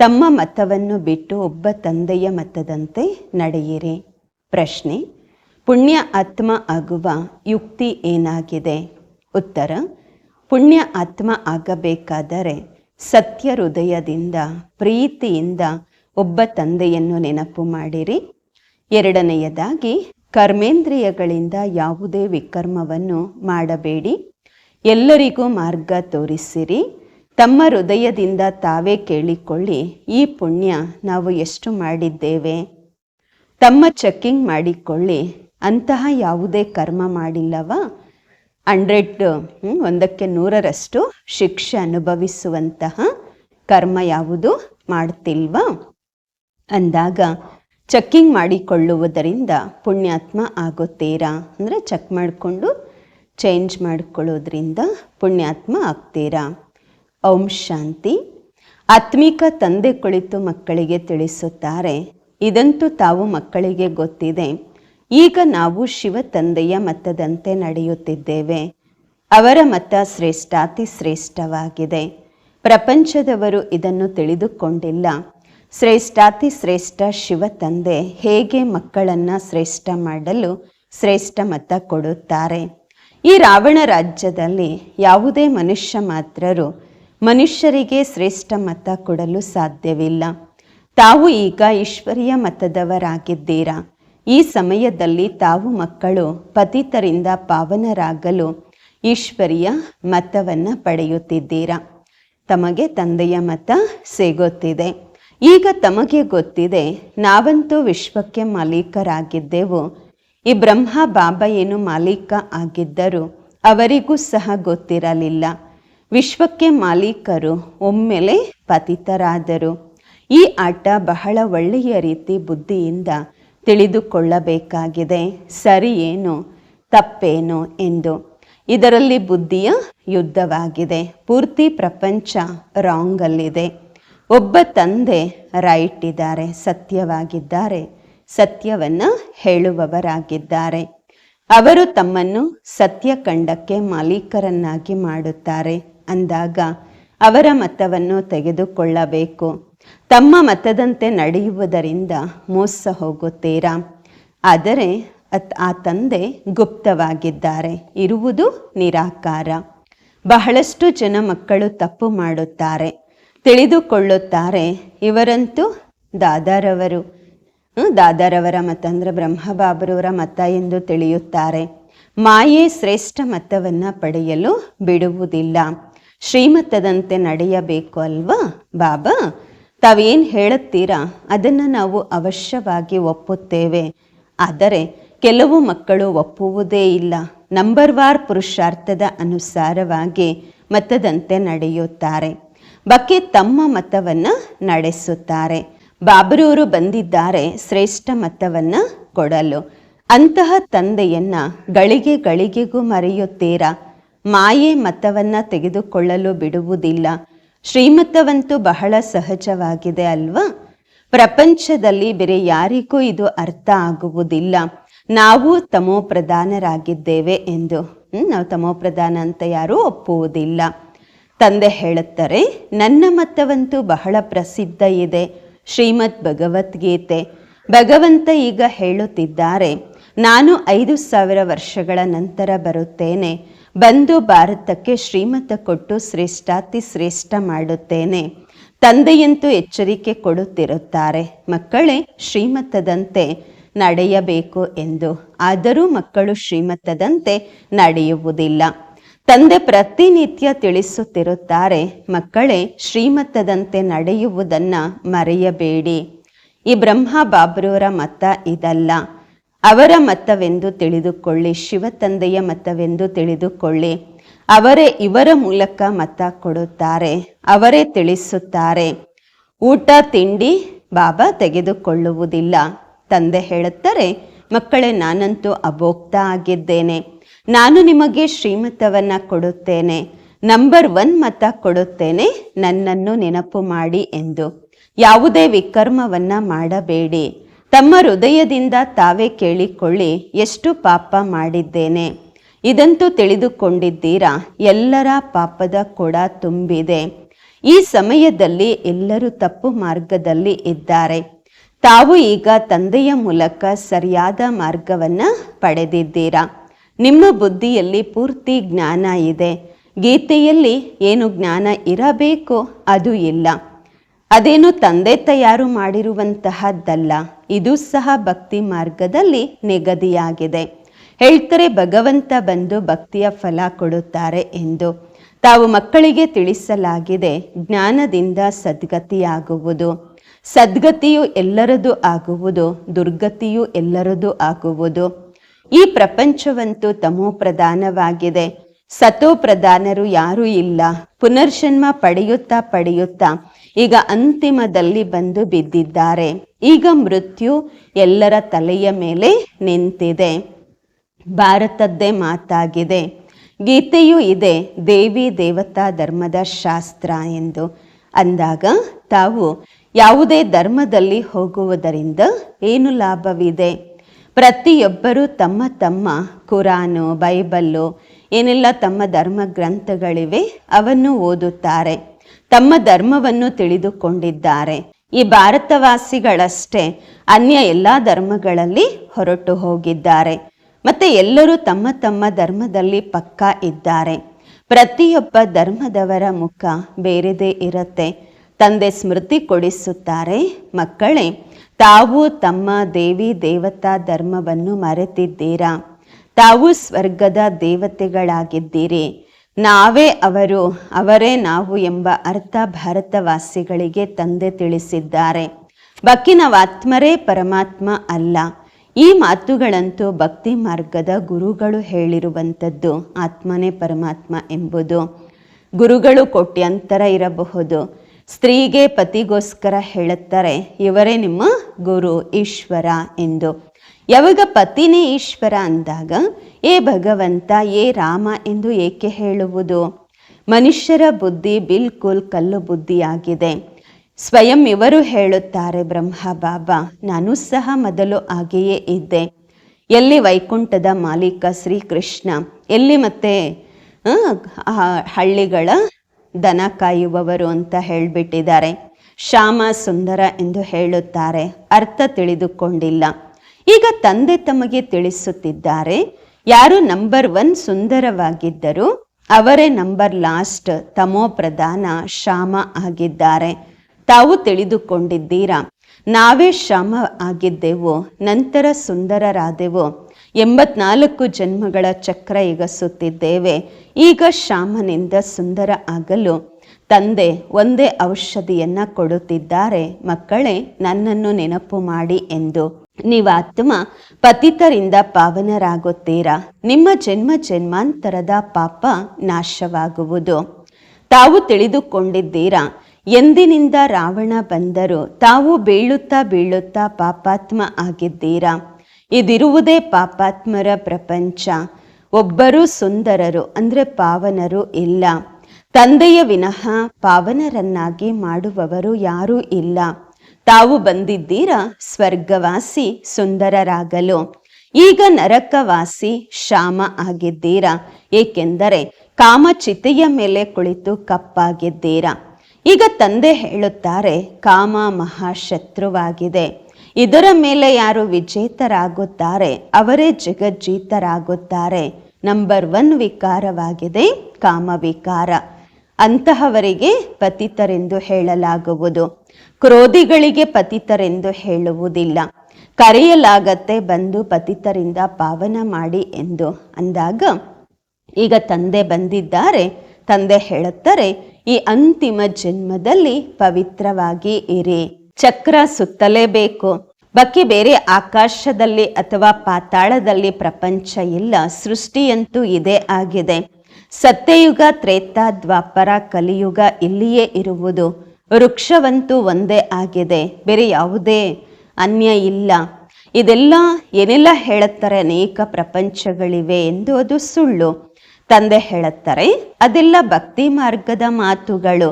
ತಮ್ಮ ಮತವನ್ನು ಬಿಟ್ಟು ಒಬ್ಬ ತಂದೆಯ ಮತದಂತೆ ನಡೆಯಿರಿ. ಪ್ರಶ್ನೆ, ಪುಣ್ಯ ಆತ್ಮ ಆಗುವ ಯುಕ್ತಿ ಏನಾಗಿದೆ? ಉತ್ತರ, ಪುಣ್ಯ ಆತ್ಮ ಆಗಬೇಕಾದರೆ ಸತ್ಯ ಹೃದಯದಿಂದ, ಪ್ರೀತಿಯಿಂದ ಒಬ್ಬ ತಂದೆಯನ್ನು ನೆನಪು ಮಾಡಿರಿ. ಎರಡನೆಯದಾಗಿ, ಕರ್ಮೇಂದ್ರಿಯಗಳಿಂದ ಯಾವುದೇ ವಿಕರ್ಮವನ್ನು ಮಾಡಬೇಡಿ. ಎಲ್ಲರಿಗೂ ಮಾರ್ಗ ತೋರಿಸಿರಿ. ತಮ್ಮ ಹೃದಯದಿಂದ ತಾವೇ ಕೇಳಿಕೊಳ್ಳಿ, ಈ ಪುಣ್ಯ ನಾವು ಎಷ್ಟು ಮಾಡಿದ್ದೇವೆ? ತಮ್ಮ ಚೆಕ್ಕಿಂಗ್ ಮಾಡಿಕೊಳ್ಳಿ, ಅಂತಹ ಯಾವುದೇ ಕರ್ಮ ಮಾಡಿಲ್ಲವ? ಹಂಡ್ರೆಡ್ ಒಂದಕ್ಕೆ ನೂರರಷ್ಟು ಶಿಕ್ಷೆ ಅನುಭವಿಸುವಂತಹ ಕರ್ಮ ಯಾವುದು ಮಾಡ್ತಿಲ್ವಾ? ಅಂದಾಗ, ಚೆಕ್ಕಿಂಗ್ ಮಾಡಿಕೊಳ್ಳುವುದರಿಂದ ಪುಣ್ಯಾತ್ಮ ಆಗುತ್ತೀರಾ? ಅಂದರೆ ಚೆಕ್ ಮಾಡಿಕೊಂಡು, ಚೇಂಜ್ ಮಾಡಿಕೊಳ್ಳೋದ್ರಿಂದ ಪುಣ್ಯಾತ್ಮ ಆಗ್ತೀರಾ? ಓಂ ಶಾಂತಿ. ಆತ್ಮಿಕ ತಂದೆ ಕುಳಿತು ಮಕ್ಕಳಿಗೆ ತಿಳಿಸುತ್ತಾರೆ. ಇದಂತೂ ತಾವು ಮಕ್ಕಳಿಗೆ ಗೊತ್ತಿದೆ. ಈಗ ನಾವು ಶಿವ ತಂದೆಯ ಮತದಂತೆ ನಡೆಯುತ್ತಿದ್ದೇವೆ. ಅವರ ಮತ ಶ್ರೇಷ್ಠಾತಿ ಶ್ರೇಷ್ಠವಾಗಿದೆ. ಪ್ರಪಂಚದವರು ಇದನ್ನು ತಿಳಿದುಕೊಂಡಿಲ್ಲ. ಶ್ರೇಷ್ಠಾತಿ ಶ್ರೇಷ್ಠ ಶಿವ ತಂದೆ ಹೇಗೆ ಮಕ್ಕಳನ್ನು ಶ್ರೇಷ್ಠ ಮಾಡಲು ಶ್ರೇಷ್ಠ ಮತ ಕೊಡುತ್ತಾರೆ? ಈ ರಾವಣ ರಾಜ್ಯದಲ್ಲಿ ಯಾವುದೇ ಮನುಷ್ಯ ಮಾತ್ರರು ಮನುಷ್ಯರಿಗೆ ಶ್ರೇಷ್ಠ ಮತ ಕೊಡಲು ಸಾಧ್ಯವಿಲ್ಲ. ತಾವು ಈಗ ಈಶ್ವರಿಯ ಮತದವರಾಗಿದ್ದೀರಾ? ಈ ಸಮಯದಲ್ಲಿ ತಾವು ಮಕ್ಕಳು, ಪತಿತರಿಂದ ಪಾವನರಾಗಲು ಈಶ್ವರಿಯ ಮತವನ್ನು ಪಡೆಯುತ್ತಿದ್ದೀರಾ? ತಮಗೆ ತಂದೆಯ ಮತ ಸಿಗುತ್ತಿದೆ. ಈಗ ತಮಗೆ ಗೊತ್ತಿದೆ, ನಾವಂತೂ ವಿಶ್ವಕ್ಕೆ ಮಾಲೀಕರಾಗಿದ್ದೆವು. ಈ ಬ್ರಹ್ಮ, ಬಾಬಾ ಏನು ಮಾಲೀಕ ಆಗಿದ್ದರೂ ಅವರಿಗೂ ಸಹ ಗೊತ್ತಿರಲಿಲ್ಲ. ವಿಶ್ವಕ್ಕೆ ಮಾಲೀಕರು ಒಮ್ಮೆಲೆ ಪತಿತರಾದರು. ಈ ಆಟ ಬಹಳ ಒಳ್ಳೆಯ ರೀತಿ ಬುದ್ಧಿಯಿಂದ ತಿಳಿದುಕೊಳ್ಳಬೇಕಾಗಿದೆ. ಸರಿಯೇನು ತಪ್ಪೇನು ಎಂದು. ಇದರಲ್ಲಿ ಬುದ್ಧಿಯ ಯುದ್ಧವಾಗಿದೆ. ಪೂರ್ತಿ ಪ್ರಪಂಚ ರಾಂಗಲ್ಲಿದೆ. ಒಬ್ಬ ತಂದೆ ರೈಟ್ ಇದ್ದಾರೆ ಸತ್ಯವಾಗಿದ್ದಾರೆ, ಸತ್ಯವನ್ನು ಹೇಳುವವರಾಗಿದ್ದಾರೆ. ಅವರು ತಮ್ಮನ್ನು ಸತ್ಯ ಕಂಡಕ್ಕೆ ಮಾಲೀಕರನ್ನಾಗಿ ಮಾಡುತ್ತಾರೆ. ಅಂದಾಗ ಅವರ ಮತವನ್ನು ತೆಗೆದುಕೊಳ್ಳಬೇಕು. ತಮ್ಮ ಮತದಂತೆ ನಡೆಯುವುದರಿಂದ ಮೋಸ ಹೋಗುತ್ತೀರಾ? ಆದರೆ ಆ ತಂದೆ ಗುಪ್ತವಾಗಿದ್ದಾರೆ. ಇರುವುದು ನಿರಾಕಾರ. ಬಹಳಷ್ಟು ಜನ ಮಕ್ಕಳು ತಪ್ಪು ಮಾಡುತ್ತಾರೆ. ತಿಳಿದುಕೊಳ್ಳುತ್ತಾರೆ, ಇವರಂತೂ ದಾದಾರವರು. ದಾದಾರವರ ಮತ ಅಂದರೆ ಬ್ರಹ್ಮಬಾಬರವರ ಮತ ಎಂದು ತಿಳಿಯುತ್ತಾರೆ. ಮಾಯೆ ಶ್ರೇಷ್ಠ ಮತವನ್ನು ಪಡೆಯಲು ಬಿಡುವುದಿಲ್ಲ. ಶ್ರೀಮತದಂತೆ ನಡೆಯಬೇಕು ಅಲ್ವಾ? ಬಾಬಾ, ತಾವೇನು ಹೇಳುತ್ತೀರಾ? ಅದನ್ನು ನಾವು ಅವಶ್ಯವಾಗಿ ಒಪ್ಪುತ್ತೇವೆ. ಆದರೆ ಕೆಲವು ಮಕ್ಕಳು ಒಪ್ಪುವುದೇ ಇಲ್ಲ. ನಂಬರ್ ವಾರ್ ಪುರುಷಾರ್ಥದ ಅನುಸಾರವಾಗಿ ಮತದಂತೆ ನಡೆಯುತ್ತಾರೆ. ಬಕ್ಕೆ ತಮ್ಮ ಮತವನ್ನು ನಡೆಸುತ್ತಾರೆ. ಬಾಬರೂರು ಬಂದಿದ್ದಾರೆ ಶ್ರೇಷ್ಠ ಮತವನ್ನು ಕೊಡಲು. ಅಂತಹ ತಂದೆಯನ್ನ ಗಳಿಗೆ ಗಳಿಗೆಗೂ ಮರೆಯುತ್ತೀರಾ? ಮಾಯೆ ಮತವನ್ನ ತೆಗೆದುಕೊಳ್ಳಲು ಬಿಡುವುದಿಲ್ಲ. ಶ್ರೀಮತವಂತೂ ಬಹಳ ಸಹಜವಾಗಿದೆ ಅಲ್ವಾ? ಪ್ರಪಂಚದಲ್ಲಿ ಬೇರೆ ಯಾರಿಗೂ ಇದು ಅರ್ಥ ಆಗುವುದಿಲ್ಲ. ನಾವು ತಮೋ ಪ್ರಧಾನರಾಗಿದ್ದೇವೆ ಎಂದು. ನಾವು ತಮೋ ಪ್ರಧಾನ ಅಂತ ಯಾರೂ ಒಪ್ಪುವುದಿಲ್ಲ. ತಂದೆ ಹೇಳುತ್ತಾರೆ, ನನ್ನ ಮತವಂತೂ ಬಹಳ ಪ್ರಸಿದ್ಧ ಇದೆ. ಶ್ರೀಮದ್ ಭಗವದ್ಗೀತೆ. ಭಗವಂತ ಈಗ ಹೇಳುತ್ತಿದ್ದಾರೆ. ನಾನು ಐದು ಸಾವಿರ ವರ್ಷಗಳ ನಂತರ ಬರುತ್ತೇನೆ. ಬಂದು ಭಾರತಕ್ಕೆ ಶ್ರೀಮತ ಕೊಟ್ಟು ಶ್ರೇಷ್ಠಾತಿ ಶ್ರೇಷ್ಠ ಮಾಡುತ್ತೇನೆ. ತಂದೆಯಂತೂ ಎಚ್ಚರಿಕೆ ಕೊಡುತ್ತಿರುತ್ತಾರೆ. ಮಕ್ಕಳೇ, ಶ್ರೀಮತದಂತೆ ನಡೆಯಬೇಕು ಎಂದು. ಆದರೂ ಮಕ್ಕಳು ಶ್ರೀಮತದಂತೆ ನಡೆಯುವುದಿಲ್ಲ. ತಂದೆ ಪ್ರತಿನಿತ್ಯ ತಿಳಿಸುತ್ತಿರುತ್ತಾರೆ, ಮಕ್ಕಳೇ, ಶ್ರೀಮತದಂತೆ ನಡೆಯುವುದನ್ನು ಮರೆಯಬೇಡಿ. ಈ ಬ್ರಹ್ಮ ಬಾಬ್ರವರ ಮತ ಇದಲ್ಲ. ಅವರ ಮತವೆಂದು ತಿಳಿದುಕೊಳ್ಳಿ, ಶಿವ ತಂದೆಯ ಮತವೆಂದು ತಿಳಿದುಕೊಳ್ಳಿ. ಅವರೇ ಇವರ ಮೂಲಕ ಮತ ಕೊಡುತ್ತಾರೆ, ಅವರೇ ತಿಳಿಸುತ್ತಾರೆ. ಊಟ, ತಿಂಡಿ ಬಾಬಾ ತೆಗೆದುಕೊಳ್ಳುವುದಿಲ್ಲ. ತಂದೆ ಹೇಳುತ್ತಾರೆ, ಮಕ್ಕಳೇ, ನಾನಂತೂ ಅಭೋಕ್ತ ಆಗಿದ್ದೇನೆ. ನಾನು ನಿಮಗೆ ಶ್ರೀಮತವನ್ನ ಕೊಡುತ್ತೇನೆ. ನಂಬರ್ ಒನ್ ಮತ ಕೊಡುತ್ತೇನೆ, ನನ್ನನ್ನು ನೆನಪು ಮಾಡಿ ಎಂದು. ಯಾವುದೇ ವಿಕರ್ಮವನ್ನ ಮಾಡಬೇಡಿ. ತಮ್ಮ ಹೃದಯದಿಂದ ತಾವೇ ಕೇಳಿಕೊಳ್ಳಿ, ಎಷ್ಟು ಪಾಪ ಮಾಡಿದ್ದೇನೆ. ಇದಂತೂ ತಿಳಿದುಕೊಂಡಿದ್ದೀರಾ, ಎಲ್ಲರ ಪಾಪದ ಕೊಡ ತುಂಬಿದೆ. ಈ ಸಮಯದಲ್ಲಿ ಎಲ್ಲರೂ ತಪ್ಪು ಮಾರ್ಗದಲ್ಲಿ ಇದ್ದಾರೆ. ತಾವು ಈಗ ತಂದೆಯ ಮೂಲಕ ಸರಿಯಾದ ಮಾರ್ಗವನ್ನು ಪಡೆದಿದ್ದೀರಾ. ನಿಮ್ಮ ಬುದ್ಧಿಯಲ್ಲಿ ಪೂರ್ತಿ ಜ್ಞಾನ ಇದೆ. ಗೀತೆಯಲ್ಲಿ ಏನು ಜ್ಞಾನ ಇರಬೇಕು, ಅದು ಇಲ್ಲ. ಅದೇನು ತಂದೆ ತಯಾರು ಮಾಡಿರುವಂತಹದ್ದಲ್ಲ, ಇದು ಸಹ ಭಕ್ತಿ ಮಾರ್ಗದಲ್ಲಿ ನಿಗದಿಯಾಗಿದೆ. ಹೇಳ್ತಾರೆ, ಭಗವಂತ ಬಂದು ಭಕ್ತಿಯ ಫಲ ಕೊಡುತ್ತಾರೆ ಎಂದು. ತಾವು ಮಕ್ಕಳಿಗೆ ತಿಳಿಸಲಾಗಿದೆ, ಜ್ಞಾನದಿಂದ ಸದ್ಗತಿಯಾಗುವುದು. ಸದ್ಗತಿಯು ಎಲ್ಲರದು ಆಗುವುದು, ದುರ್ಗತಿಯು ಎಲ್ಲರದು ಆಗುವುದು. ಈ ಪ್ರಪಂಚವಂತೂ ತಮೋ ಪ್ರಧಾನವಾಗಿದೆ. ಸತೋ ಪ್ರಧಾನರು ಯಾರೂ ಇಲ್ಲ. ಪುನರ್ಜನ್ಮ ಪಡೆಯುತ್ತಾ ಪಡೆಯುತ್ತಾ ಈಗ ಅಂತಿಮದಲ್ಲಿ ಬಂದು ಬಿದ್ದಿದ್ದಾರೆ. ಈಗ ಮೃತ್ಯು ಎಲ್ಲರ ತಲೆಯ ಮೇಲೆ ನಿಂತಿದೆ. ಭಾರತದ್ದೇ ಮಾತಾಗಿದೆ. ಗೀತೆಯೂ ಇದೆ, ದೇವಿ ದೇವತಾ ಧರ್ಮದ ಶಾಸ್ತ್ರ ಎಂದು. ಅಂದಾಗ ತಾವು ಯಾವುದೇ ಧರ್ಮದಲ್ಲಿ ಹೋಗುವುದರಿಂದ ಏನು ಲಾಭವಿದೆ? ಪ್ರತಿಯೊಬ್ಬರೂ ತಮ್ಮ ತಮ್ಮ ಕುರಾನು, ಬೈಬಲ್ಲು, ಏನೆಲ್ಲ ತಮ್ಮ ಧರ್ಮ ಗ್ರಂಥಗಳಿವೆ, ಅವನ್ನು ಓದುತ್ತಾರೆ. ತಮ್ಮ ಧರ್ಮವನ್ನು ತಿಳಿದುಕೊಂಡಿದ್ದಾರೆ. ಈ ಭಾರತವಾಸಿಗಳಷ್ಟೇ ಅನ್ಯ ಎಲ್ಲ ಧರ್ಮಗಳಲ್ಲಿ ಹೊರಟು ಹೋಗಿದ್ದಾರೆ. ಮತ್ತೆ ಎಲ್ಲರೂ ತಮ್ಮ ತಮ್ಮ ಧರ್ಮದಲ್ಲಿ ಪಕ್ಕಾ ಇದ್ದಾರೆ. ಪ್ರತಿಯೊಬ್ಬ ಧರ್ಮದವರ ಮುಖ ಬೇರೆದೇ ಇರುತ್ತೆ. ತಂದೆ ಸ್ಮೃತಿ ಕೊಡಿಸುತ್ತಾರೆ. ಮಕ್ಕಳೇ, ತಾವು ತಮ್ಮ ದೇವಿ ದೇವತಾ ಧರ್ಮವನ್ನು ಮರೆತಿದ್ದೀರಾ? ತಾವು ಸ್ವರ್ಗದ ದೇವತೆಗಳಾಗಿದ್ದೀರಿ. ನಾವೇ ಅವರು, ಅವರೇ ನಾವು ಎಂಬ ಅರ್ಥ ಭಾರತವಾಸಿಗಳಿಗೆ ತಂದೆ ತಿಳಿಸಿದ್ದಾರೆ. ಬಕ್ಕಿನವಾತ್ಮರೇ ಪರಮಾತ್ಮ ಅಲ್ಲ. ಈ ಮಾತುಗಳಂತೂ ಭಕ್ತಿ ಮಾರ್ಗದ ಗುರುಗಳು ಹೇಳಿರುವಂಥದ್ದು, ಆತ್ಮನೇ ಪರಮಾತ್ಮ ಎಂಬುದು. ಗುರುಗಳು ಕೋಟ್ಯಂತರ ಇರಬಹುದು. ಸ್ತ್ರೀಗೆ ಪತಿಗೋಸ್ಕರ ಹೇಳುತ್ತಾರೆ, ಇವರೇ ನಿಮ್ಮ ಗುರು, ಈಶ್ವರ ಎಂದು. ಯಾವಾಗ ಪತಿನೇ ಈಶ್ವರ ಅಂದಾಗ, ಏ ಭಗವಂತ, ಏ ರಾಮ ಎಂದು ಏಕೆ ಹೇಳುವುದು? ಮನುಷ್ಯರ ಬುದ್ಧಿ ಬಿಲ್ಕುಲ್ ಕಲ್ಲು ಬುದ್ಧಿಯಾಗಿದೆ. ಸ್ವಯಂ ಇವರು ಹೇಳುತ್ತಾರೆ, ಬ್ರಹ್ಮ ಬಾಬಾ, ನಾನು ಸಹ ಮೊದಲು ಹಾಗೆಯೇ ಇದ್ದೆ. ಎಲ್ಲಿ ವೈಕುಂಠದ ಮಾಲೀಕ ಶ್ರೀಕೃಷ್ಣ, ಎಲ್ಲಿ ಮತ್ತೆ ಹಳ್ಳಿಗಳ ದನ ಕಾಯುವವರು ಅಂತ ಹೇಳಿಬಿಟ್ಟಿದ್ದಾರೆ. ಶ್ಯಾಮ ಸುಂದರ ಎಂದು ಹೇಳುತ್ತಾರೆ, ಅರ್ಥ ತಿಳಿದುಕೊಂಡಿಲ್ಲ. ಈಗ ತಂದೆ ತಮಗೆ ತಿಳಿಸುತ್ತಿದ್ದಾರೆ, ಯಾರು ನಂಬರ್ ಒನ್ ಸುಂದರವಾಗಿದ್ದರು ಅವರೇ ನಂಬರ್ ಲಾಸ್ಟ್ ತಮೋ ಪ್ರಧಾನ ಶ್ಯಾಮ ಆಗಿದ್ದಾರೆ. ತಾವು ತಿಳಿದುಕೊಂಡಿದ್ದೀರಾ, ನಾವೇ ಶ್ಯಾಮ ಆಗಿದ್ದೆವು, ನಂತರ ಸುಂದರರಾದೆವು. ಎಂಬತ್ನಾಲ್ಕು ಜನ್ಮಗಳ ಚಕ್ರ ಎಗಸುತ್ತಿದ್ದೇವೆ, ಈಗ ಶ್ಯಾಮನಿಂದ ಸುಂದರ ಆಗಲು. ತಂದೆ ಒಂದೇ ಔಷಧಿಯನ್ನ ಕೊಡುತ್ತಿದ್ದಾರೆ, ಮಕ್ಕಳೇ ನನ್ನನ್ನು ನೆನಪು ಮಾಡಿ ಎಂದು. ನೀವಾತ್ಮ ಪತಿತರಿಂದ ಪಾವನರಾಗುತ್ತೀರಾ? ನಿಮ್ಮ ಜನ್ಮ ಜನ್ಮಾಂತರದ ಪಾಪ ನಾಶವಾಗುವುದು. ತಾವು ತಿಳಿದುಕೊಂಡಿದ್ದೀರಾ? ಎಂದಿನಿಂದ ರಾವಣ ಬಂದರು ತಾವು ಬೀಳುತ್ತಾ ಬೀಳುತ್ತಾ ಪಾಪಾತ್ಮ ಆಗಿದ್ದೀರಾ? ಇದಿರುವುದೇ ಪಾಪಾತ್ಮರ ಪ್ರಪಂಚ. ಒಬ್ಬರು ಸುಂದರರು ಅಂದರೆ ಪಾವನರು ಇಲ್ಲ. ತಂದೆಯ ವಿನಃ ಪಾವನರನ್ನಾಗಿ ಮಾಡುವವರು ಯಾರೂ ಇಲ್ಲ. ತಾವು ಬಂದಿದ್ದೀರಾ? ಸ್ವರ್ಗವಾಸಿ ಸುಂದರರಾಗಲು. ಈಗ ನರಕವಾಸಿ ಶ್ಯಾಮ ಆಗಿದ್ದೀರಾ? ಏಕೆಂದರೆ ಕಾಮಚಿತೆಯ ಮೇಲೆ ಕುಳಿತು ಕಪ್ಪಾಗಿದ್ದೀರಾ? ಈಗ ತಂದೆ ಹೇಳುತ್ತಾರೆ, ಕಾಮ ಮಹಾಶತ್ರುವಾಗಿದೆ. ಇದರ ಮೇಲೆ ಯಾರು ವಿಜೇತರಾಗುತ್ತಾರೆ? ಅವರೇ ಜಗಜ್ಜೀತರಾಗುತ್ತಾರೆ. ನಂಬರ್ ಒನ್ ವಿಕಾರವಾಗಿದೆ, ಕಾಮ ವಿಕಾರ. ಅಂತಹವರಿಗೆ ಪತಿತರೆಂದು ಹೇಳಲಾಗುವುದು. ಕ್ರೋಧಿಗಳಿಗೆ ಪತಿತರೆಂದು ಹೇಳುವುದಿಲ್ಲ. ಕರೆಯಲಾಗತ್ತೆ ಬಂದು ಪತಿತರಿಂದ ಪಾವನ ಮಾಡಿ ಎಂದು ಅಂದಾಗ, ಈಗ ತಂದೆ ಬಂದಿದ್ದಾರೆ. ತಂದೆ ಹೇಳುತ್ತಾರೆ, ಈ ಅಂತಿಮ ಜನ್ಮದಲ್ಲಿ ಪವಿತ್ರವಾಗಿ ಇರಿ. ಚಕ್ರ ಸುತ್ತಲೇಬೇಕು. ಬಾಕಿ ಬೇರೆ ಆಕಾಶದಲ್ಲಿ ಅಥವಾ ಪಾತಾಳದಲ್ಲಿ ಪ್ರಪಂಚ ಇಲ್ಲ, ಸೃಷ್ಟಿಯಂತೂ ಇದೇ ಆಗಿದೆ. ಸತ್ಯಯುಗ ತ್ರೇತ ದ್ವಾಪರ ಕಲಿಯುಗ ಇಲ್ಲಿಯೇ ಇರುವುದು. ವೃಕ್ಷವಂತೂ ಒಂದೇ ಆಗಿದೆ, ಬೇರೆ ಯಾವುದೇ ಅನ್ಯ ಇಲ್ಲ. ಇದೆಲ್ಲ ಏನೆಲ್ಲ ಹೇಳುತ್ತಾರೆ ಅನೇಕ ಪ್ರಪಂಚಗಳಿವೆ ಎಂದು ಅದು ಸುಳ್ಳು. ತಂದೆ ಹೇಳುತ್ತಾರೆ, ಅದೆಲ್ಲ ಭಕ್ತಿ ಮಾರ್ಗದ ಮಾತುಗಳು.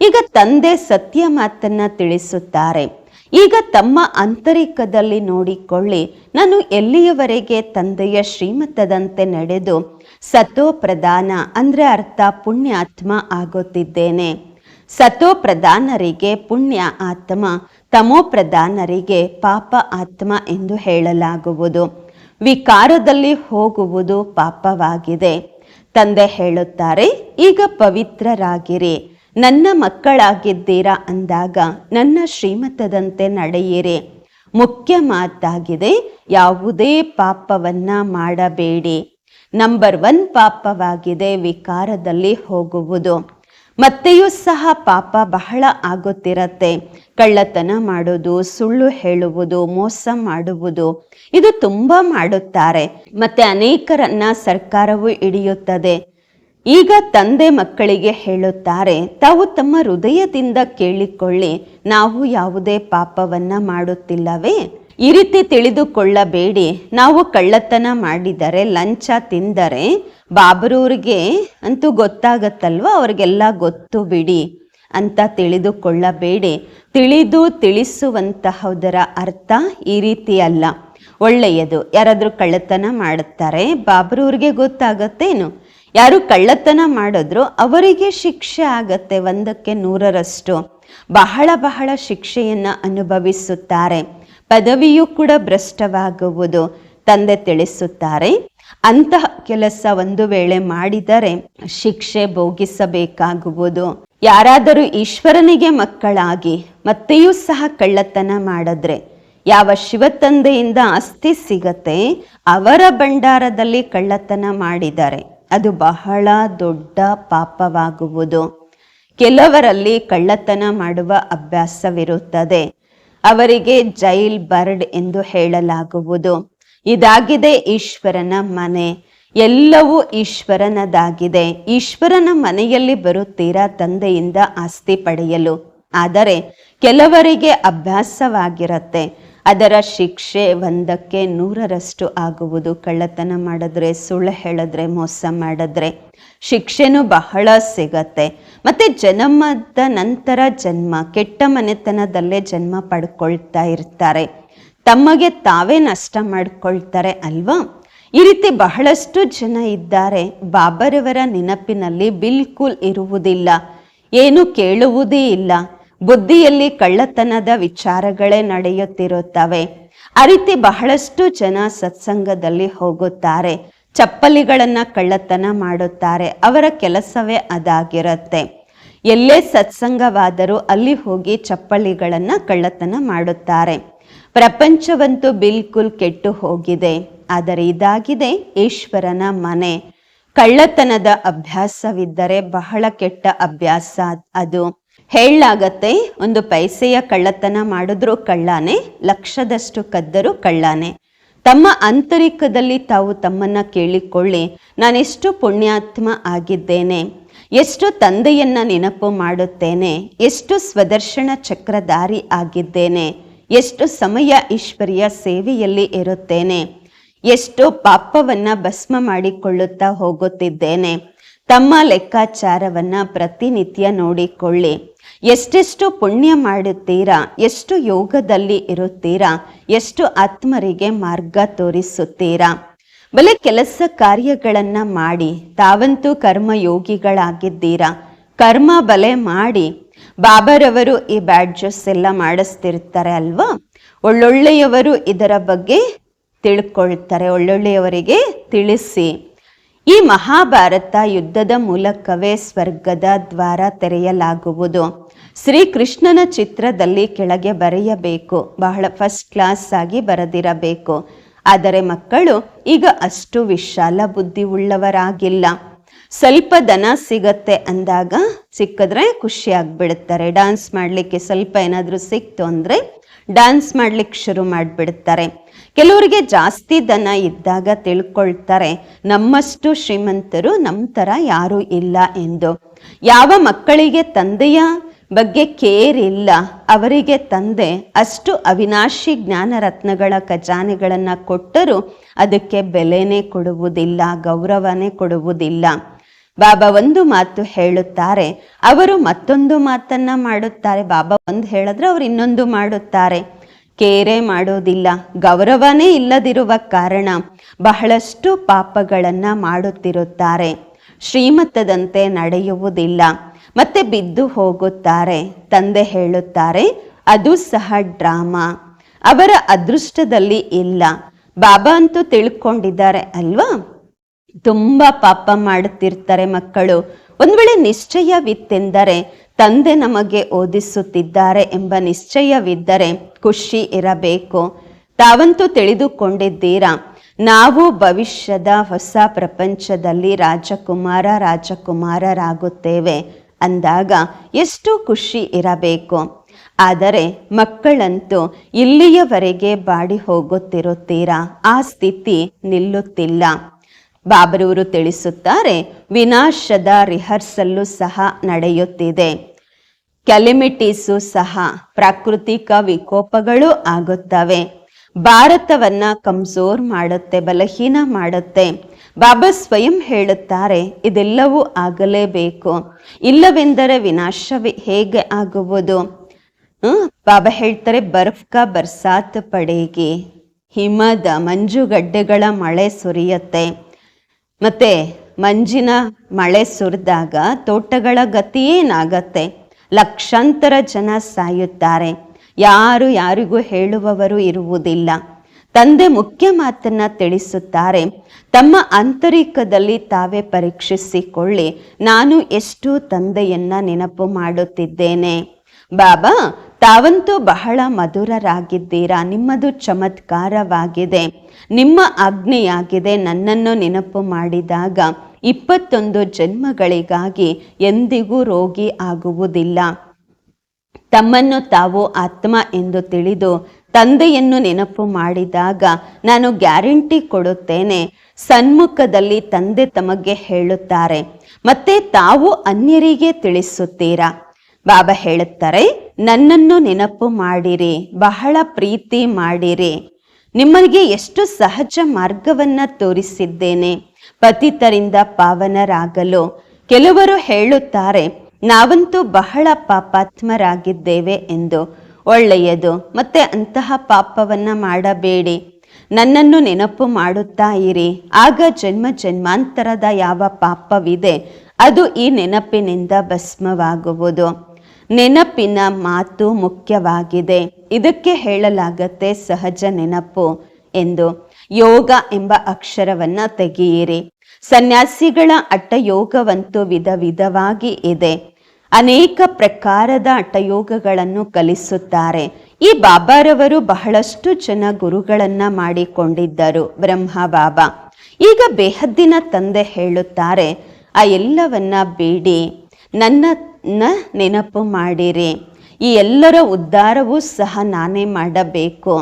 ಈಗ ತಂದೆ ಸತ್ಯ ಮಾತನ್ನ ತಿಳಿಸುತ್ತಾರೆ. ಈಗ ತಮ್ಮ ಆಂತರಿಕದಲ್ಲಿ ನೋಡಿಕೊಳ್ಳಿ, ನಾನು ಎಲ್ಲಿಯವರೆಗೆ ತಂದೆಯ ಶ್ರೀಮತದಂತೆ ನಡೆದು ಸತೋ ಪ್ರಧಾನ ಅಂದರೆ ಅರ್ಥ ಪುಣ್ಯಾತ್ಮ ಆಗುತ್ತಿದ್ದೇನೆ. ಸತೋ ಪ್ರಧಾನರಿಗೆ ಪುಣ್ಯ ಆತ್ಮ, ತಮೋ ಪ್ರಧಾನರಿಗೆ ಪಾಪ ಆತ್ಮ ಎಂದು ಹೇಳಲಾಗುವುದು. ವಿಕಾರದಲ್ಲಿ ಹೋಗುವುದು ಪಾಪವಾಗಿದೆ. ತಂದೆ ಹೇಳುತ್ತಾರೆ, ಈಗ ಪವಿತ್ರರಾಗಿರಿ. ನನ್ನ ಮಕ್ಕಳಾಗಿದ್ದೀರಾ ಅಂದಾಗ ನನ್ನ ಶ್ರೀಮತದಂತೆ ನಡೆಯಿರಿ. ಮುಖ್ಯ ಮಾತಾಗಿದೆ, ಯಾವುದೇ ಪಾಪವನ್ನ ಮಾಡಬೇಡಿ. ನಂಬರ್ ಒನ್ ಪಾಪವಾಗಿದೆ, ವಿಕಾರದಲ್ಲಿ ಹೋಗುವುದು. ಮತ್ತೆಯೂ ಸಹ ಪಾಪ ಬಹಳ ಆಗುತ್ತಿರತ್ತೆ. ಕಳ್ಳತನ ಮಾಡೋದು ಸುಳ್ಳು ಹೇಳುವುದು, ಮೋಸ ಮಾಡುವುದು, ಇದು ತುಂಬ ಮಾಡುತ್ತಾರೆ. ಮತ್ತೆ ಅನೇಕರನ್ನ ಸರ್ಕಾರವು ಹಿಡಿಯುತ್ತದೆ. ಈಗ ತಂದೆ ಮಕ್ಕಳಿಗೆ ಹೇಳುತ್ತಾರೆ, ತಾವು ತಮ್ಮ ಹೃದಯದಿಂದ ಕೇಳಿಕೊಳ್ಳಿ, ನಾವು ಯಾವುದೇ ಪಾಪವನ್ನ ಮಾಡುತ್ತಿಲ್ಲವೇ? ಈ ರೀತಿ ತಿಳಿದುಕೊಳ್ಳಬೇಡಿ. ನಾವು ಕಳ್ಳತನ ಮಾಡಿದರೆ, ಲಂಚ ತಿಂದರೆ ಬಾಬರೂರಿಗೆ ಅಂತೂ ಗೊತ್ತಾಗತ್ತಲ್ವ? ಅವ್ರಿಗೆಲ್ಲ ಗೊತ್ತು ಬಿಡಿ ಅಂತ ತಿಳಿದುಕೊಳ್ಳಬೇಡಿ. ತಿಳಿದು ತಿಳಿಸುವಂತಹದರ ಅರ್ಥ ಈ ರೀತಿ ಅಲ್ಲ. ಒಳ್ಳೆಯದು. ಯಾರಾದರೂ ಕಳ್ಳತನ ಮಾಡುತ್ತಾರೆ, ಬಾಬರೂರಿಗೆ ಗೊತ್ತಾಗತ್ತೇನು? ಯಾರು ಕಳ್ಳತನ ಮಾಡಿದ್ರು ಅವರಿಗೆ ಶಿಕ್ಷೆ ಆಗತ್ತೆ, ಒಂದಕ್ಕೆ ನೂರರಷ್ಟು. ಬಹಳ ಬಹಳ ಶಿಕ್ಷೆಯನ್ನು ಅನುಭವಿಸುತ್ತಾರೆ. ಪದವಿಯೂ ಕೂಡ ಭ್ರಷ್ಟವಾಗುವುದು. ತಂದೆ ತಿಳಿಸುತ್ತಾರೆ, ಅಂತಹ ಕೆಲಸ ಒಂದು ವೇಳೆ ಮಾಡಿದರೆ ಶಿಕ್ಷೆ ಭೋಗಿಸಬೇಕಾಗುವುದು. ಯಾರಾದರೂ ಈಶ್ವರನಿಗೆ ಮಕ್ಕಳಾಗಿ ಮತ್ತೆಯೂ ಸಹ ಕಳ್ಳತನ ಮಾಡಿದ್ರೆ ಯಾವ ಶಿವತಂದೆಯಿಂದ ಆಸ್ತಿ ಸಿಗತ್ತೆ? ಅವರ ಭಂಡಾರದಲ್ಲಿ ಕಳ್ಳತನ ಮಾಡಿದರೆ ಅದು ಬಹಳ ದೊಡ್ಡ ಪಾಪವಾಗುವುದು. ಕೆಲವರಲ್ಲಿ ಕಳ್ಳತನ ಮಾಡುವ ಅಭ್ಯಾಸವಿರುತ್ತದೆ. ಅವರಿಗೆ ಜೈಲ್ ಬರ್ಡ್ ಎಂದು ಹೇಳಲಾಗುವುದು. ಇದಾಗಿದೆ ಈಶ್ವರನ ಮನೆ. ಎಲ್ಲವೂ ಈಶ್ವರನದಾಗಿದೆ. ಈಶ್ವರನ ಮನೆಯಲ್ಲಿ ಬರುತ್ತೀರಾ ತಂದೆಯಿಂದ ಆಸ್ತಿ ಪಡೆಯಲು. ಆದರೆ ಕೆಲವರಿಗೆ ಅಭ್ಯಾಸವಾಗಿರತ್ತೆ. ಅದರ ಶಿಕ್ಷೆ ಒಂದಕ್ಕೆ ನೂರರಷ್ಟು ಆಗುವುದು. ಕಳ್ಳತನ ಮಾಡಿದ್ರೆ, ಸುಳ್ಳು ಹೇಳಿದ್ರೆ, ಮೋಸ ಮಾಡಿದ್ರೆ ಶಿಕ್ಷೆನೂ ಬಹಳ ಸಿಗತ್ತೆ. ಮತ್ತೆ ಜನ್ಮದ ನಂತರ ಜನ್ಮ, ಕೆಟ್ಟ ಮನೆತನದಲ್ಲೇ ಜನ್ಮ ಪಡ್ಕೊಳ್ತಾ ಇರ್ತಾರೆ. ತಮಗೆ ತಾವೇ ನಷ್ಟ ಮಾಡ್ಕೊಳ್ತಾರೆ ಅಲ್ವಾ? ಈ ರೀತಿ ಬಹಳಷ್ಟು ಜನ ಇದ್ದಾರೆ. ಬಾಬರವರ ನೆನಪಿನಲ್ಲಿ ಬಿಲ್ಕುಲ್ ಇರುವುದಿಲ್ಲ. ಏನು ಕೇಳುವುದೇ ಇಲ್ಲ. ಬುದ್ಧಿಯಲ್ಲಿ ಕಳ್ಳತನದ ವಿಚಾರಗಳೇ ನಡೆಯುತ್ತಿರುತ್ತವೆ. ಆ ರೀತಿ ಬಹಳಷ್ಟು ಜನ ಸತ್ಸಂಗದಲ್ಲಿ ಹೋಗುತ್ತಾರೆ. ಚಪ್ಪಲಿಗಳನ್ನ ಕಳ್ಳತನ ಮಾಡುತ್ತಾರೆ. ಅವರ ಕೆಲಸವೇ ಅದಾಗಿರುತ್ತೆ. ಎಲ್ಲೇ ಸತ್ಸಂಗವಾದರೂ ಅಲ್ಲಿ ಹೋಗಿ ಚಪ್ಪಲಿಗಳನ್ನ ಕಳ್ಳತನ ಮಾಡುತ್ತಾರೆ. ಪ್ರಪಂಚವಂತೂ ಬಿಲ್ಕುಲ್ ಕೆಟ್ಟು ಹೋಗಿದೆ. ಆದರೆ ಇದಾಗಿದೆ ಈಶ್ವರನ ಮನೆ. ಕಳ್ಳತನದ ಅಭ್ಯಾಸವಿದ್ದರೆ ಬಹಳ ಕೆಟ್ಟ ಅಭ್ಯಾಸ ಅದು. ಹೇಳಲಾಗತ್ತೆ, ಒಂದು ಪೈಸೆಯ ಕಳ್ಳತನ ಮಾಡಿದ್ರು ಕಳ್ಳಾನೆ, ಲಕ್ಷದಷ್ಟು ಕದ್ದರೂ ಕಳ್ಳಾನೆ. ತಮ್ಮ ಆಂತರಿಕದಲ್ಲಿ ತಾವು ತಮ್ಮನ್ನ ಕೇಳಿಕೊಳ್ಳಿ, ನಾನೆಷ್ಟು ಪುಣ್ಯಾತ್ಮ ಆಗಿದ್ದೇನೆ, ಎಷ್ಟು ತಂದೆಯನ್ನ ನೆನಪು ಮಾಡುತ್ತೇನೆ, ಎಷ್ಟು ಸ್ವದರ್ಶನ ಚಕ್ರಧಾರಿ ಆಗಿದ್ದೇನೆ, ಎಷ್ಟು ಸಮಯ ಈಶ್ವರಿಯ ಸೇವೆಯಲ್ಲಿ ಇರುತ್ತೇನೆ, ಎಷ್ಟು ಪಾಪವನ್ನ ಭಸ್ಮ ಮಾಡಿಕೊಳ್ಳುತ್ತಾ ಹೋಗುತ್ತಿದ್ದೇನೆ. ತಮ್ಮ ಲೆಕ್ಕಾಚಾರವನ್ನ ಪ್ರತಿನಿತ್ಯ ನೋಡಿಕೊಳ್ಳಿ. ಎಷ್ಟೆಷ್ಟು ಪುಣ್ಯ ಮಾಡುತ್ತೀರಾ? ಎಷ್ಟು ಯೋಗದಲ್ಲಿ ಇರುತ್ತೀರಾ? ಎಷ್ಟು ಆತ್ಮರಿಗೆ ಮಾರ್ಗ ತೋರಿಸುತ್ತೀರಾ? ಬಲೆ ಕೆಲಸ ಕಾರ್ಯಗಳನ್ನ ಮಾಡಿ, ತಾವಂತೂ ಕರ್ಮ ಯೋಗಿಗಳಾಗಿದ್ದೀರಾ ಕರ್ಮ ಬಲೆ ಮಾಡಿ, ಬಾಬರವರು ಈ ಬ್ಯಾಡ್ಜಸ್ ಎಲ್ಲ ಮಾಡಿಸ್ತಿರ್ತಾರೆ ಅಲ್ವಾ? ಒಳ್ಳೊಳ್ಳೆಯವರು ಇದರ ಬಗ್ಗೆ ತಿಳ್ಕೊಳ್ತಾರೆ, ಒಳ್ಳೊಳ್ಳೆಯವರಿಗೆ ತಿಳಿಸಿ. ಈ ಮಹಾಭಾರತ ಯುದ್ಧದ ಮೂಲಕವೇ ಸ್ವರ್ಗದ ದ್ವಾರ ತೆರೆಯಲಾಗುವುದು. ಶ್ರೀಕೃಷ್ಣನ ಚಿತ್ರದಲ್ಲಿ ಕೆಳಗೆ ಬರೆಯಬೇಕು. ಬಹಳ ಫಸ್ಟ್ ಕ್ಲಾಸ್ ಆಗಿ ಬರೆದಿರಬೇಕು. ಆದರೆ ಮಕ್ಕಳು ಈಗ ಅಷ್ಟು ವಿಶಾಲ ಬುದ್ಧಿ ಉಳ್ಳವರಾಗಿಲ್ಲ. ಸ್ವಲ್ಪ ದನ ಸಿಗತ್ತೆ ಅಂದಾಗ ಸಿಕ್ಕಿದ್ರೆ ಖುಷಿ ಆಗ್ಬಿಡುತ್ತಾರೆ. ಡಾನ್ಸ್ ಮಾಡಲಿಕ್ಕೆ ಸ್ವಲ್ಪ ಏನಾದರೂ ಸಿಕ್ತು ಅಂದರೆ ಡ್ಯಾನ್ಸ್ ಮಾಡ್ಲಿಕ್ಕೆ ಶುರು ಮಾಡಿಬಿಡ್ತಾರೆ. ಕೆಲವರಿಗೆ ಜಾಸ್ತಿ ದನ ಇದ್ದಾಗ ತಿಳ್ಕೊಳ್ತಾರೆ. ನಮ್ಮಷ್ಟು ಶ್ರೀಮಂತರು ನಮ್ಮ ಥರ ಯಾರೂ ಇಲ್ಲ ಎಂದು. ಯಾವ ಮಕ್ಕಳಿಗೆ ತಂದೆಯ ಬಗ್ಗೆ ಕೇರ್ ಇಲ್ಲ ಅವರಿಗೆ ತಂದೆ ಅಷ್ಟು ಅವಿನಾಶಿ ಜ್ಞಾನ ರತ್ನಗಳ ಖಜಾನೆಗಳನ್ನು ಕೊಟ್ಟರೂ ಅದಕ್ಕೆ ಬೆಲೆನೇ ಕೊಡುವುದಿಲ್ಲ, ಗೌರವನೇ ಕೊಡುವುದಿಲ್ಲ. ಬಾಬಾ ಒಂದು ಮಾತು ಹೇಳುತ್ತಾರೆ, ಅವರು ಮತ್ತೊಂದು ಮಾತನ್ನ ಮಾಡುತ್ತಾರೆ. ಬಾಬಾ ಒಂದು ಹೇಳಿದ್ರೆ ಅವರು ಇನ್ನೊಂದು ಮಾಡುತ್ತಾರೆ. ಕೇರೆ ಮಾಡೋದಿಲ್ಲ ಗೌರವನೇ ಇಲ್ಲದಿರುವ ಕಾರಣ ಬಹಳಷ್ಟು ಪಾಪಗಳನ್ನು ಮಾಡುತ್ತಿರುತ್ತಾರೆ. ಶ್ರೀಮತದಂತೆ ನಡೆಯುವುದಿಲ್ಲ. ಮತ್ತೆ ಬಿದ್ದು ಹೋಗುತ್ತಾರೆ. ತಂದೆ ಹೇಳುತ್ತಾರೆ, ಅದು ಸಹ ಡ್ರಾಮಾ. ಅವರ ಅದೃಷ್ಟದಲ್ಲಿ ಇಲ್ಲ. ಬಾಬಾ ಅಂತೂ ತಿಳ್ಕೊಂಡಿದ್ದಾರೆ ಅಲ್ವಾ? ತುಂಬ ಪಾಪ ಮಾಡುತ್ತಿರ್ತಾರೆ ಮಕ್ಕಳು. ಒಂದು ವೇಳೆ ನಿಶ್ಚಯವಿತ್ತೆಂದರೆ ತಂದೆ ನಮಗೆ ಓದಿಸುತ್ತಿದ್ದಾರೆ ಎಂಬ ನಿಶ್ಚಯವಿದ್ದರೆ ಖುಷಿ ಇರಬೇಕು. ತಾವಂತೂ ತಿಳಿದುಕೊಂಡಿದ್ದೀರಾ? ನಾವು ಭವಿಷ್ಯದ ಹೊಸ ಪ್ರಪಂಚದಲ್ಲಿ ರಾಜಕುಮಾರ, ರಾಜಕುಮಾರರಾಗುತ್ತೇವೆ. ಅಂದಾಗ ಎಷ್ಟು ಖುಷಿ ಇರಬೇಕು. ಆದರೆ ಮಕ್ಕಳಂತೂ ಇಲ್ಲಿಯವರೆಗೆ ಬಾಡಿ ಹೋಗುತ್ತಿರುತ್ತೀರಾ? ಆ ಸ್ಥಿತಿ ನಿಲ್ಲುತ್ತಿಲ್ಲ. ಬಾಬರೂರು ತಿಳಿಸುತ್ತಾರೆ, ವಿನಾಶದ ರಿಹರ್ಸಲ್ಲು ಸಹ ನಡೆಯುತ್ತಿದೆ. ಕ್ಯಾಲಿಮಿಟೀಸು ಸಹ ಪ್ರಾಕೃತಿಕ ವಿಕೋಪಗಳು ಆಗುತ್ತವೆ. ಭಾರತವನ್ನ ಕಮ್ಜೋರ್ ಮಾಡುತ್ತೆ, ಬಲಹೀನ ಮಾಡುತ್ತೆ. ಬಾಬಾ ಸ್ವಯಂ ಹೇಳುತ್ತಾರೆ, ಇದೆಲ್ಲವೂ ಆಗಲೇಬೇಕು. ಇಲ್ಲವೆಂದರೆ ವಿನಾಶವೇ, ಹೇಗೆ ಆಗುವುದು? ಬಾಬಾ ಹೇಳ್ತಾರೆ, ಬರ್ಫ್ ಬರ್ಸಾತ್ ಪಡೇಗಿ. ಹಿಮದ ಮಂಜುಗಡ್ಡೆಗಳ ಮಳೆ ಸುರಿಯುತ್ತೆ. ಮತ್ತೆ ಮಂಜಿನ ಮಳೆ ಸುರಿದಾಗ ತೋಟಗಳ ಗತಿ ಏನಾಗತ್ತೆ? ಲಕ್ಷಾಂತರ ಜನ ಸಾಯುತ್ತಾರೆ. ಯಾರು ಯಾರಿಗೂ ಹೇಳುವವರು ಇರುವುದಿಲ್ಲ. ತಂದೆ ಮುಖ್ಯ ಮಾತನ್ನ ತಿಳಿಸುತ್ತಾರೆ. ತಮ್ಮ ಆಂತರಿಕದಲ್ಲಿ ತಾವೇ ಪರೀಕ್ಷಿಸಿಕೊಳ್ಳಿ. ನಾನು ಎಷ್ಟು ತಂದೆಯನ್ನ ನೆನಪು ಮಾಡುತ್ತಿದ್ದೇನೆ. ಬಾಬಾ, ತಾವಂತೂ ಬಹಳ ಮಧುರರಾಗಿದ್ದೀರಾ? ನಿಮ್ಮದು ಚಮತ್ಕಾರವಾಗಿದೆ. ನಿಮ್ಮ ಆಜ್ಞೆಯಾಗಿದೆ ನನ್ನನ್ನು ನೆನಪು ಮಾಡಿದಾಗ. ಇಪ್ಪತ್ತೊಂದು ಜನ್ಮಗಳಿಗಾಗಿ ಎಂದಿಗೂ ರೋಗಿ ಆಗುವುದಿಲ್ಲ. ತಮ್ಮನ್ನು ತಾವು ಆತ್ಮ ಎಂದು ತಿಳಿದು ತಂದೆಯನ್ನು ನೆನಪು ಮಾಡಿದಾಗ ನಾನು ಗ್ಯಾರಂಟಿ ಕೊಡುತ್ತೇನೆ. ಸನ್ಮುಖದಲ್ಲಿ ತಂದೆ ತಮಗೆ ಹೇಳುತ್ತಾರೆ, ಮತ್ತೆ ತಾವು ಅನ್ಯರಿಗೆ ತಿಳಿಸುತ್ತೀರಾ? ಬಾಬಾ ಹೇಳುತ್ತಾರೆ, ನನ್ನನ್ನು ನೆನಪು ಮಾಡಿರಿ, ಬಹಳ ಪ್ರೀತಿ ಮಾಡಿರಿ. ನಿಮಗೆ ಎಷ್ಟು ಸಹಜ ಮಾರ್ಗವನ್ನ ತೋರಿಸಿದ್ದೇನೆ. ಪತಿತರಿಂದ ಪಾವನರಾಗಲು ಕೆಲವರು ಹೇಳುತ್ತಾರೆ, ನಾವಂತೂ ಬಹಳ ಪಾಪಾತ್ಮರಾಗಿದ್ದೇವೆ ಎಂದು. ಒಳ್ಳೆಯದು. ಮತ್ತೆ ಅಂತಹ ಪಾಪವನ್ನ ಮಾಡಬೇಡಿ. ನನ್ನನ್ನು ನೆನಪು ಮಾಡುತ್ತಾ ಇರಿ. ಆಗ ಜನ್ಮ ಜನ್ಮಾಂತರದ ಯಾವ ಪಾಪವಿದೆ, ಅದು ಈ ನೆನಪಿನಿಂದ ಭಸ್ಮವಾಗುವುದು. ನೆನಪಿನ ಮಾತು ಮುಖ್ಯವಾಗಿದೆ. ಇದಕ್ಕೆ ಹೇಳಲಾಗತ್ತೆ ಸಹಜ ನೆನಪು ಎಂದು. ಯೋಗ ಎಂಬ ಅಕ್ಷರವನ್ನ ತೆಗೆಯಿರಿ. ಸನ್ಯಾಸಿಗಳ ಅಟ್ಟಯೋಗವಂತೂ ವಿಧ ವಿಧವಾಗಿ ಇದೆ. ಅನೇಕ ಪ್ರಕಾರದ ಅಟಯೋಗಗಳನ್ನು ಕಲಿಸುತ್ತಾರೆ. ಈ ಬಾಬಾರವರು ಬಹಳಷ್ಟು ಜನ ಗುರುಗಳನ್ನ ಮಾಡಿಕೊಂಡಿದ್ದರು. ಬ್ರಹ್ಮ ಬಾಬಾ. ಈಗ ಬೇಹದ್ದಿನ ತಂದೆ ಹೇಳುತ್ತಾರೆ, ಆ ಎಲ್ಲವನ್ನ ಬೇಡಿ. ನನ್ನ ನೆನಪು ಮಾಡಿರಿ. ಈ ಎಲ್ಲರ ಉದ್ಧಾರವೂ ಸಹ ನಾನೇ ಮಾಡಬೇಕು.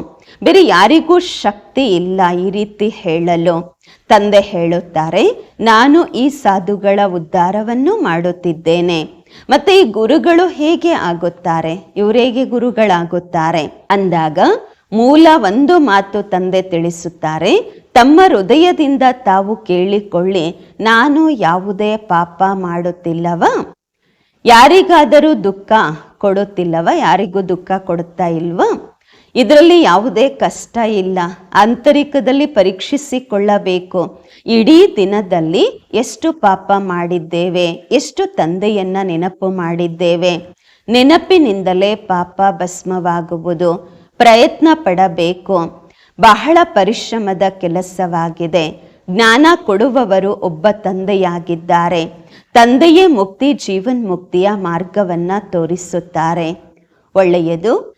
ಬೇರೆ ಯಾರಿಗೂ ಶಕ್ತಿ ಇಲ್ಲ ಈ ರೀತಿ ಹೇಳಲು. ತಂದೆ ಹೇಳುತ್ತಾರೆ, ನಾನು ಈ ಸಾಧುಗಳ ಉದ್ಧಾರವನ್ನು ಮಾಡುತ್ತಿದ್ದೇನೆ. ಮತ್ತೆ ಈ ಗುರುಗಳು ಹೇಗೆ ಆಗುತ್ತಾರೆ? ಇವರೇಗೆ ಗುರುಗಳಾಗುತ್ತಾರೆ? ಅಂದಾಗ ಮೂಲ ಒಂದು ಮಾತು ತಂದೆ ತಿಳಿಸುತ್ತಾರೆ, ತಮ್ಮ ಹೃದಯದಿಂದ ತಾವು ಕೇಳಿಕೊಳ್ಳಿ, ನಾನು ಯಾವುದೇ ಪಾಪ ಮಾಡುತ್ತಿಲ್ಲವ? ಯಾರಿಗಾದರೂ ದುಃಖ ಕೊಡುತ್ತಿಲ್ಲವ? ಯಾರಿಗೂ ದುಃಖ ಕೊಡುತ್ತಾ ಇಲ್ವಾ? ಇದರಲ್ಲಿ ಯಾವುದೇ ಕಷ್ಟ ಇಲ್ಲ. ಆಂತರಿಕದಲ್ಲಿ ಪರೀಕ್ಷಿಸಿಕೊಳ್ಳಬೇಕು. ಇಡೀ ದಿನದಲ್ಲಿ ಎಷ್ಟು ಪಾಪ ಮಾಡಿದ್ದೇವೆ, ಎಷ್ಟು ತಂದೆಯನ್ನ ನೆನಪು ಮಾಡಿದ್ದೇವೆ. ನೆನಪಿನಿಂದಲೇ ಪಾಪ ಭಸ್ಮವಾಗುವುದು. ಪ್ರಯತ್ನ ಪಡಬೇಕು. ಬಹಳ ಪರಿಶ್ರಮದ ಕೆಲಸವಾಗಿದೆ. ಜ್ಞಾನ ಕೊಡುವವರು ಒಬ್ಬ ತಂದೆಯಾಗಿದ್ದಾರೆ. ತಂದೆಯೇ ಮುಕ್ತಿ ಜೀವನ್ ಮುಕ್ತಿಯ ಮಾರ್ಗವನ್ನ ತೋರಿಸುತ್ತಾರೆ. ಒಳ್ಳೆಯದು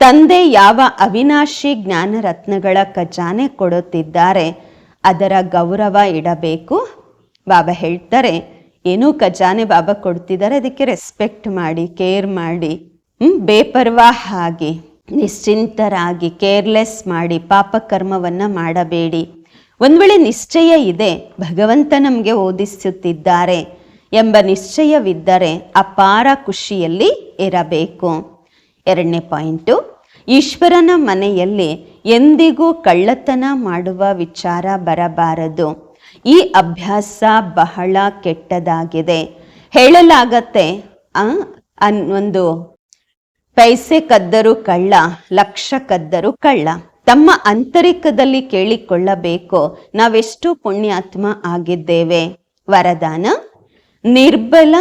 ತಂದೆ ಯಾವ ಅವಿನಾಶಿ ಜ್ಞಾನ ರತ್ನಗಳ ಖಜಾನೆ ಕೊಡುತ್ತಿದ್ದಾರೆ, ಅದರ ಗೌರವ ಇಡಬೇಕು? ಬಾಬಾ ಹೇಳ್ತಾರೆ, ಏನೂ ಖಜಾನೆ ಬಾಬಾ ಕೊಡ್ತಿದ್ದಾರೆ, ಅದಕ್ಕೆ ರೆಸ್ಪೆಕ್ಟ್ ಮಾಡಿ ಕೇರ್ ಮಾಡಿ, ಹ್ಮ್ ಬೇಪರ್ವಾಹಾಗಿ ನಿಶ್ಚಿಂತರಾಗಿ ಕೇರ್ಲೆಸ್ ಮಾಡಿ, ಪಾಪಕರ್ಮವನ್ನ ಮಾಡಬೇಡಿ. ಒಂದು ವೇಳೆ ನಿಶ್ಚಯ ಇದೆ, ಭಗವಂತ ನಮಗೆ ಓದಿಸುತ್ತಿದ್ದಾರೆ ಎಂಬ ನಿಶ್ಚಯವಿದ್ದರೆ ಅಪಾರ ಖುಷಿಯಲ್ಲಿ ಇರಬೇಕು. ಎರಡನೇ ಪಾಯಿಂಟು, ಈಶ್ವರನ ಮನೆಯಲ್ಲಿ ಎಂದಿಗೂ ಕಳ್ಳತನ ಮಾಡುವ ವಿಚಾರ ಬರಬಾರದು. ಈ ಅಭ್ಯಾಸ ಬಹಳ ಕೆಟ್ಟದಾಗಿದೆ. ಹೇಳಲಾಗತ್ತೆ ಒಂದು ಪೈಸೆ ಕದ್ದರು ಕಳ್ಳ, ಲಕ್ಷ ಕದ್ದರು ಕಳ್ಳ. ತಮ್ಮ ಅಂತರಿಕದಲ್ಲಿ ಕೇಳಿಕೊಳ್ಳಬೇಕು. ನಾವೆಷ್ಟು ಪುಣ್ಯಾತ್ಮ ಆಗಿದ್ದೇವೆ. ವರದಾನ, ನಿರ್ಬಲ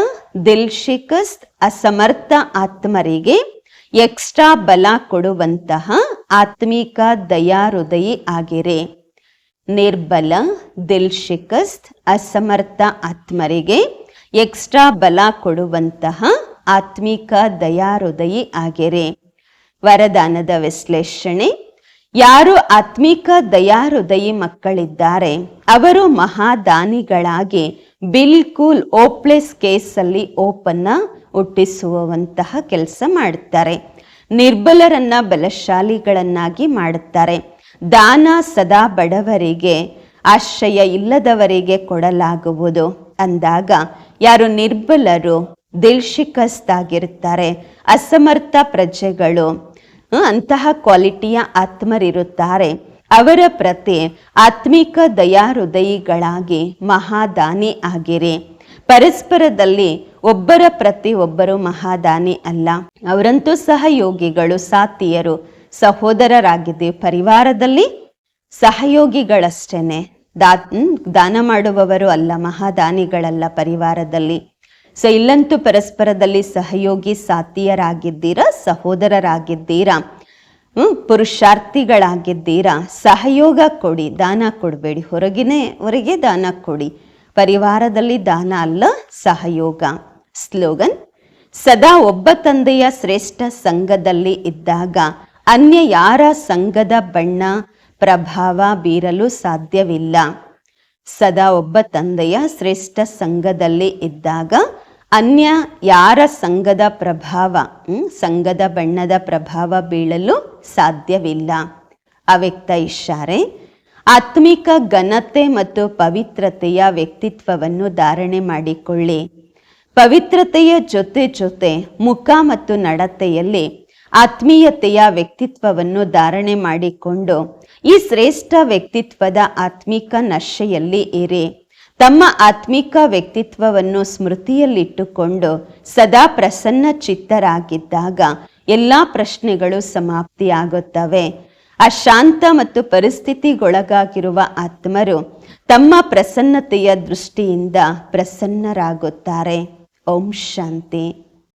ದಿಲ್ಶಿಕಸ್ತ್ ಅಸಮರ್ಥ ಆತ್ಮರಿಗೆ ಎಕ್ಸ್ಟ್ರಾ ಬಲ ಕೊಡುವಂತಹ ಆತ್ಮೀಕ ದಯಾಹೃದಯಿ ಆಗಿರಿ. ನಿರ್ಬಲ, ದಿಲ್ ಶಿಕಸ್ತ್, ಅಸಮರ್ಥ ಆತ್ಮರಿಗೆ ಎಕ್ಸ್ಟ್ರಾ ಬಲ ಕೊಡುವಂತಹ ಆತ್ಮಿಕ ದಯಾಹೃದಯಿ ಆಗಿರಿ. ವರದಾನದ ವಿಶ್ಲೇಷಣೆ, ಯಾರು ಆತ್ಮಿಕ ದಯಾಹೃದಯಿ ಮಕ್ಕಳಿದ್ದಾರೆ, ಅವರು ಮಹಾದಾನಿಗಳಾಗಿ ಬಿಲ್ಕುಲ್ ಓಪ್ಲೆಸ್ ಕೇಸಲ್ಲಿ ಓಪನ್ನ ಹುಟ್ಟಿಸುವಂತಹ ಕೆಲಸ ಮಾಡುತ್ತಾರೆ ನಿರ್ಬಲರನ್ನ ಬಲಶಾಲಿಗಳನ್ನಾಗಿ ಮಾಡುತ್ತಾರೆ. ದಾನ ಸದಾ ಬಡವರಿಗೆ ಆಶ್ರಯ ಇಲ್ಲದವರಿಗೆ ಕೊಡಲಾಗುವುದು. ಅಂದಾಗ ಯಾರು ನಿರ್ಬಲರು ದಿಲ್ಶಿಕಸ್ತಾಗಿರುತ್ತಾರೆ ಅಸಮರ್ಥ ಪ್ರಜೆಗಳು ಅಂತಹ ಕ್ವಾಲಿಟಿಯ ಆತ್ಮರಿರುತ್ತಾರೆ. ಅವರ ಪ್ರತಿ ಆತ್ಮಿಕ ದಯಾಹೃದಯಿಗಳಾಗಿ ಮಹಾದಾನಿ ಆಗಿರಿ. ಪರಸ್ಪರದಲ್ಲಿ ಒಬ್ಬರ ಪ್ರತಿ ಒಬ್ಬರು ಮಹಾದಾನಿ ಅಲ್ಲ. ಅವರಂತೂ ಸಹಯೋಗಿಗಳು ಸಾತಿಯರು ಸಹೋದರರಾಗಿದ್ದೀವಿ ಪರಿವಾರದಲ್ಲಿ ಸಹಯೋಗಿಗಳಷ್ಟೇನೆ. ದಾ ದಾನ ಮಾಡುವವರು ಅಲ್ಲ, ಮಹಾದಾನಿಗಳಲ್ಲ ಪರಿವಾರದಲ್ಲಿ. ಸೊ, ಇಲ್ಲಂತೂ ಪರಸ್ಪರದಲ್ಲಿ ಸಹಯೋಗಿ ಸಾತಿಯರಾಗಿದ್ದೀರಾ ಸಹೋದರರಾಗಿದ್ದೀರಾ, ಹ್ಮ್, ಪುರುಷಾರ್ಥಿಗಳಾಗಿದ್ದೀರಾ, ಸಹಯೋಗ ಕೊಡಿ, ದಾನ ಕೊಡಬೇಡಿ, ಹೊರಗಿನೇ, ಹೊರಗೆ ದಾನ ಕೊಡಿ. ಪರಿವಾರದಲ್ಲಿ ದಾನ ಅಲ್ಲ, ಸಹಯೋಗ. ಸ್ಲೋಗನ್, ಸದಾ ಒಬ್ಬ ತಂದೆಯ ಶ್ರೇಷ್ಠ ಸಂಘದಲ್ಲಿ ಇದ್ದಾಗ ಅನ್ಯ ಯಾರ ಸಂಘದ ಬಣ್ಣ, ಪ್ರಭಾವ ಬೀರಲು ಸಾಧ್ಯವಿಲ್ಲ. ಸದಾ ಒಬ್ಬ ತಂದೆಯ ಶ್ರೇಷ್ಠ ಸಂಘದಲ್ಲಿ ಇದ್ದಾಗ ಅನ್ಯ ಯಾರ ಸಂಘದ ಪ್ರಭಾವ ಸಂಘದ ಬಣ್ಣದ ಪ್ರಭಾವ ಬೀಳಲು ಸಾಧ್ಯವಿಲ್ಲ. ಅವ್ಯಕ್ತ ಇಶಾರೆ ಆತ್ಮಿಕ ಘನತೆ ಮತ್ತು ಪವಿತ್ರತೆಯ ವ್ಯಕ್ತಿತ್ವವನ್ನು ಧಾರಣೆ ಮಾಡಿಕೊಳ್ಳಿ. ಪವಿತ್ರತೆಯ ಜೊತೆ ಜೊತೆ ಮುಖ ಮತ್ತು ನಡತೆಯಲ್ಲಿ ಆತ್ಮೀಯತೆಯ ವ್ಯಕ್ತಿತ್ವವನ್ನು ಧಾರಣೆ ಮಾಡಿಕೊಂಡು ಈ ಶ್ರೇಷ್ಠ ವ್ಯಕ್ತಿತ್ವದ ಆತ್ಮಿಕ ನಶೆಯಲ್ಲಿ ಇರಿ. ತಮ್ಮ ಆತ್ಮಿಕ ವ್ಯಕ್ತಿತ್ವವನ್ನು ಸ್ಮೃತಿಯಲ್ಲಿಟ್ಟುಕೊಂಡು ಸದಾ ಪ್ರಸನ್ನ ಚಿತ್ತರಾಗಿದ್ದಾಗ ಎಲ್ಲ ಪ್ರಶ್ನೆಗಳು ಸಮಾಪ್ತಿಯಾಗುತ್ತವೆ. ಅಶಾಂತ ಮತ್ತು ಪರಿಸ್ಥಿತಿಗೊಳಗಾಗಿರುವ ಆತ್ಮರು ತಮ್ಮ ಪ್ರಸನ್ನತೆಯ ದೃಷ್ಟಿಯಿಂದ ಪ್ರಸನ್ನರಾಗುತ್ತಾರೆ. ಓಂ ಶಾಂತಿ.